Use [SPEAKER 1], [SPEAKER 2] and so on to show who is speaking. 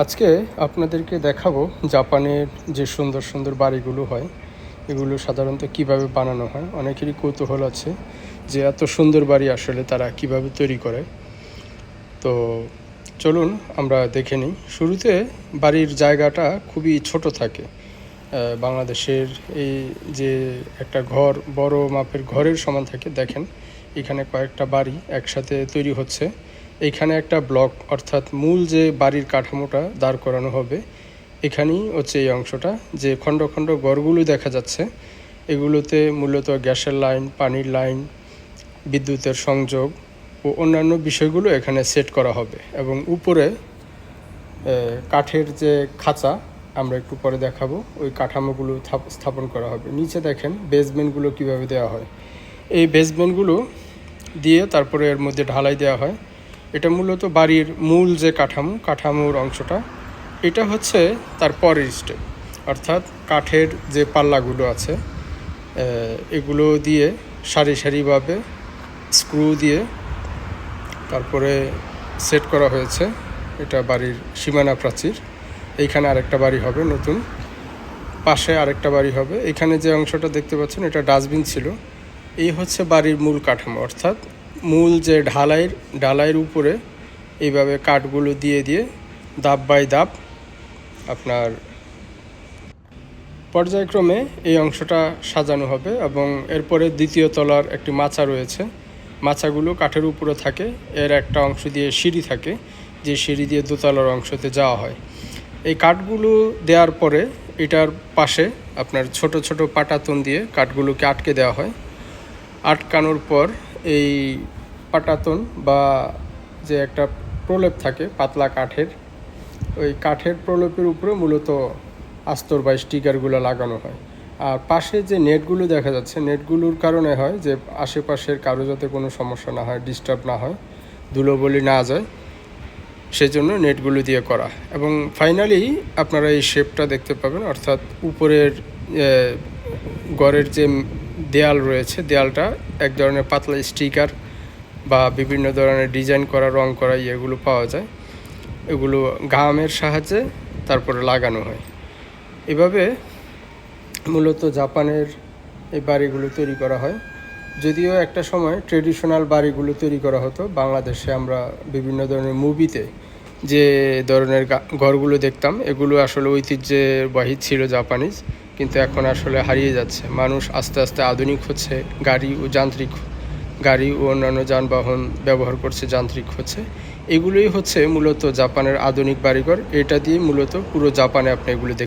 [SPEAKER 1] আজকে আপনাদেরকে দেখাবো জাপানের যে সুন্দর সুন্দর বাড়িগুলো হয়, এগুলো সাধারণত কীভাবে বানানো হয়। অনেকেরই কৌতূহল আছে যে এত সুন্দর বাড়ি আসলে তারা কীভাবে তৈরি করে। তো চলুন আমরা দেখে নিই। শুরুতে বাড়ির জায়গাটা খুবই ছোট থাকে। বাংলাদেশের এই যে একটা ঘর, বড় মাপের ঘরের সমান থাকে। দেখেন, এখানে কয়েকটা বাড়ি একসাথে তৈরি হচ্ছে। এইখানে একটা ব্লক, অর্থাৎ মূল যে বাড়ির কাঠামোটা দাঁড় করানো হবে, এখানেই হচ্ছে এই অংশটা, যে খণ্ড খণ্ড ঘরগুলো দেখা যাচ্ছে। এগুলোতে মূলত গ্যাসের লাইন, পানির লাইন, বিদ্যুতের সংযোগ ও অন্যান্য বিষয়গুলো এখানে সেট করা হবে এবং উপরে কাঠের যে খাঁচা, আমরা একটু পরে দেখাবো, ওই কাঠামোগুলো স্থাপন করা হবে। নিচে দেখেন বেসমেন্টগুলো কীভাবে দেওয়া হয়। এই বেসমেন্টগুলো দিয়ে তারপরে এর মধ্যে ঢালাই দেওয়া হয়। এটা মূলত বাড়ির মূল যে কাঠামো, কাঠামোর অংশটা, এটা হচ্ছে তার পরের স্টেপ। অর্থাৎ কাঠের যে পাল্লাগুলো আছে এগুলো দিয়ে সারি সারিভাবে স্ক্রু দিয়ে তারপরে সেট করা হয়েছে। এটা বাড়ির সীমানা প্রাচীর। এইখানে আরেকটা বাড়ি হবে নতুন। পাশে আরেকটা বাড়ি হবে। এখানে যে অংশটা দেখতে পাচ্ছেন, এটা ডাস্টবিন ছিল। এই হচ্ছে বাড়ির মূল কাঠামো। অর্থাৎ মূল যে ঢালাইয়ের ঢালাইয়ের উপরে এইভাবে কাঠগুলো দিয়ে দিয়ে দাপ বাই দাপ আপনার পর্যায়ক্রমে এই অংশটা সাজানো হবে এবং এরপরে দ্বিতীয় তলার একটি মাচা রয়েছে। মাচাগুলো কাঠের উপরে থাকে, এর একটা অংশ দিয়ে সিঁড়ি থাকে, যে সিঁড়ি দিয়ে দোতলার অংশতে যাওয়া হয়। এই কাঠগুলো দেওয়ার পরে এটার পাশে আপনার ছোট ছোট পাটাতন দিয়ে কাঠগুলোকে আটকে দেওয়া হয়। আটকানোর পর এই পাটাতন বা যে একটা প্রলেপ থাকে, পাতলা কাঠের, ওই কাঠের প্রলেপের উপরে মূলত আস্তর বা স্টিকারগুলো লাগানো হয়। আর পাশে যে নেটগুলো দেখা যাচ্ছে, নেটগুলোর কারণে হয় যে আশেপাশের কারও যাতে কোনো সমস্যা না হয়, ডিস্টার্ব না হয়, ধুলোবলি না যায়, সেজন্য নেটগুলো দিয়ে করা। এবং ফাইনালি আপনারা এই শেপটা দেখতে পাবেন, অর্থাৎ উপরের গড়ের যে দেয়াল রয়েছে। দেয়ালটা এক ধরনের পাতলা স্টিকার বা বিভিন্ন ধরনের ডিজাইন করা, রং করা ইয়েগুলো পাওয়া যায়। এগুলো গামের সাহায্যে তারপরে লাগানো হয়। এভাবে মূলত জাপানের এই বাড়িগুলো তৈরি করা হয়। যদিও একটা সময় ট্রেডিশনাল বাড়িগুলো তৈরি করা হতো। বাংলাদেশে আমরা বিভিন্ন ধরনের মুভিতে যে ধরনের ঘরগুলো দেখতাম, এগুলো আসলে ঐতিহ্যবাহী ছিল জাপানিজ। কিন্তু এখন আসলে হারিয়ে যাচ্ছে। মানুষ আস্তে আস্তে আধুনিক হচ্ছে, গাড়ি ও যান্ত্রিক, গাড়ি ও অন্যান্য যানবাহন ব্যবহার করছে, যান্ত্রিক হচ্ছে। এগুলোই হচ্ছে মূলত জাপানের আধুনিক বাড়িঘর। এটা দিয়ে মূলত পুরো জাপানে আপনি এগুলো